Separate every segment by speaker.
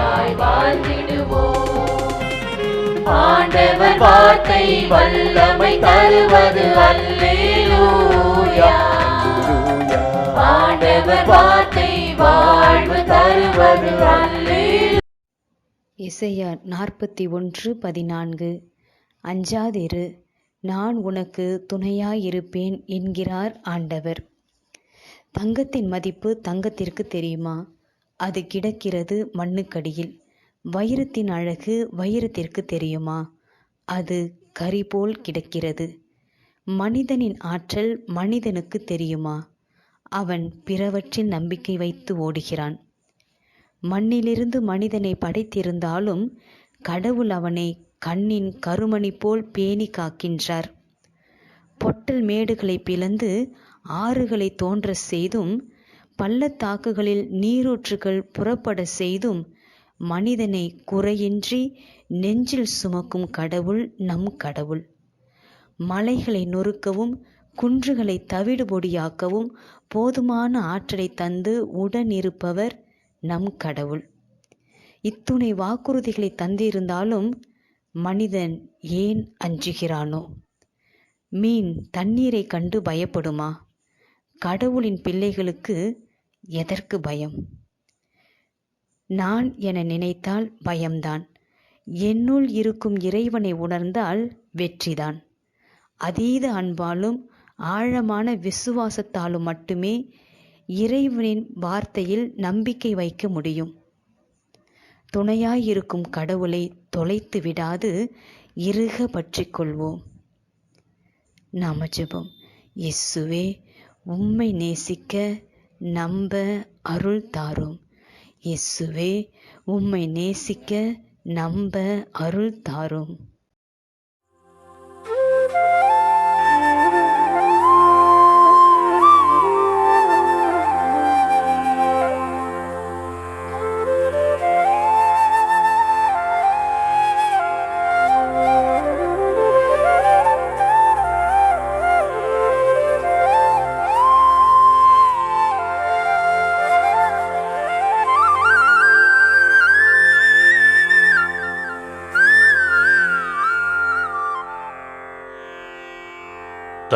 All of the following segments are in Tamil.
Speaker 1: நிறைவாய் வாழ்ந்திடுவோம். ஆண்டவர் வார்த்தை வல்லமை தருவது அல்லேலூயா. ஆண்டவர் வார்த்தை வாழ்வு தருவது அல்லேலூயா.
Speaker 2: இசையா நாற்பத்தி ஒன்று பதினான்கு. அஞ்சாதிரு நான் உனக்கு துணையாயிருப்பேன் என்கிறார் ஆண்டவர். தங்கத்தின் மதிப்பு தங்கத்திற்கு தெரியுமா? அது கிடக்கிறது மண்ணுக்கடியில். வைரத்தின் அழகு வைரத்திற்கு தெரியுமா? அது கரி போல் கிடக்கிறது. மனிதனின் ஆற்றல் மனிதனுக்கு தெரியுமா? அவன் பிறவற்றில் நம்பிக்கை வைத்து ஓடுகிறான். மண்ணிலிருந்து மனிதனை படைத்திருந்தாலும் கடவுள் அவனை கண்ணின் கருமணி போல் பேணி காக்கின்றார். பொட்டல் மேடுகளை பிளந்து ஆறுகளை தோன்ற செய்தும் பள்ளத்தாக்குகளில் நீரூற்றுகள் புறப்பட செய்தும் மனிதனை குறையின்றி நெஞ்சில் சுமக்கும் கடவுள் நம் கடவுள். மலைகளை நொறுக்கவும் குன்றுகளை தவிடுபொடியாக்கவும் போதுமான ஆற்றலை தந்து உடனிருப்பவர் நம் கடவுள். இத்துணை வாக்குறுதிகளை தந்திருந்தாலும் மனிதன் ஏன் அஞ்சுகிறானோ? மீன் தண்ணீரை கண்டு பயப்படுமா? கடவுளின் பிள்ளைகளுக்கு எதற்கு பயம்? நான் என நினைத்தால் பயம்தான். என்னுள் இருக்கும் இறைவனை உணர்ந்தால் வெற்றிதான். அதீத அன்பாலும் ஆழமான விசுவாசத்தாலும் மட்டுமே இறைவனின் வார்த்தையில் நம்பிக்கை வைக்க முடியும். துணையாயிருக்கும் கடவுளை தொலைத்து விடாது இறுக பற்றிக் கொள்வோம். நாம ஜெபம். இயேசுவே உம்மை நேசிக்க நம்ப அருள் தாரும். இயேசுவே உம்மை நேசிக்க நம்ப அருள் தாரும்.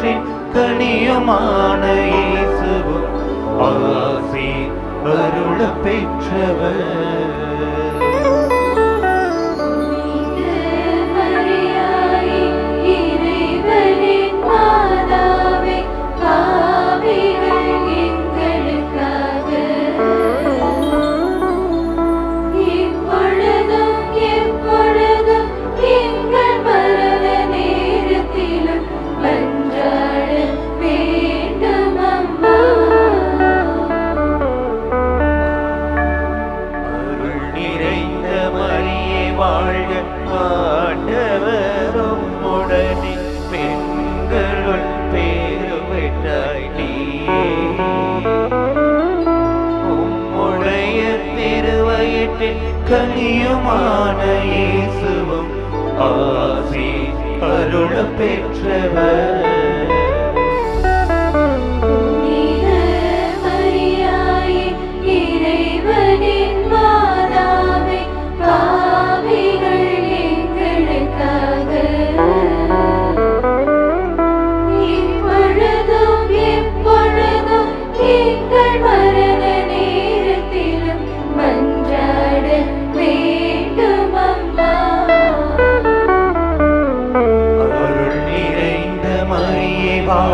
Speaker 3: திருவயிற்றின் கனியுமான இயேசுவும் ஆசி அருள பெற்றவர்.
Speaker 1: ஆசி
Speaker 3: அருள பெற்றவர்.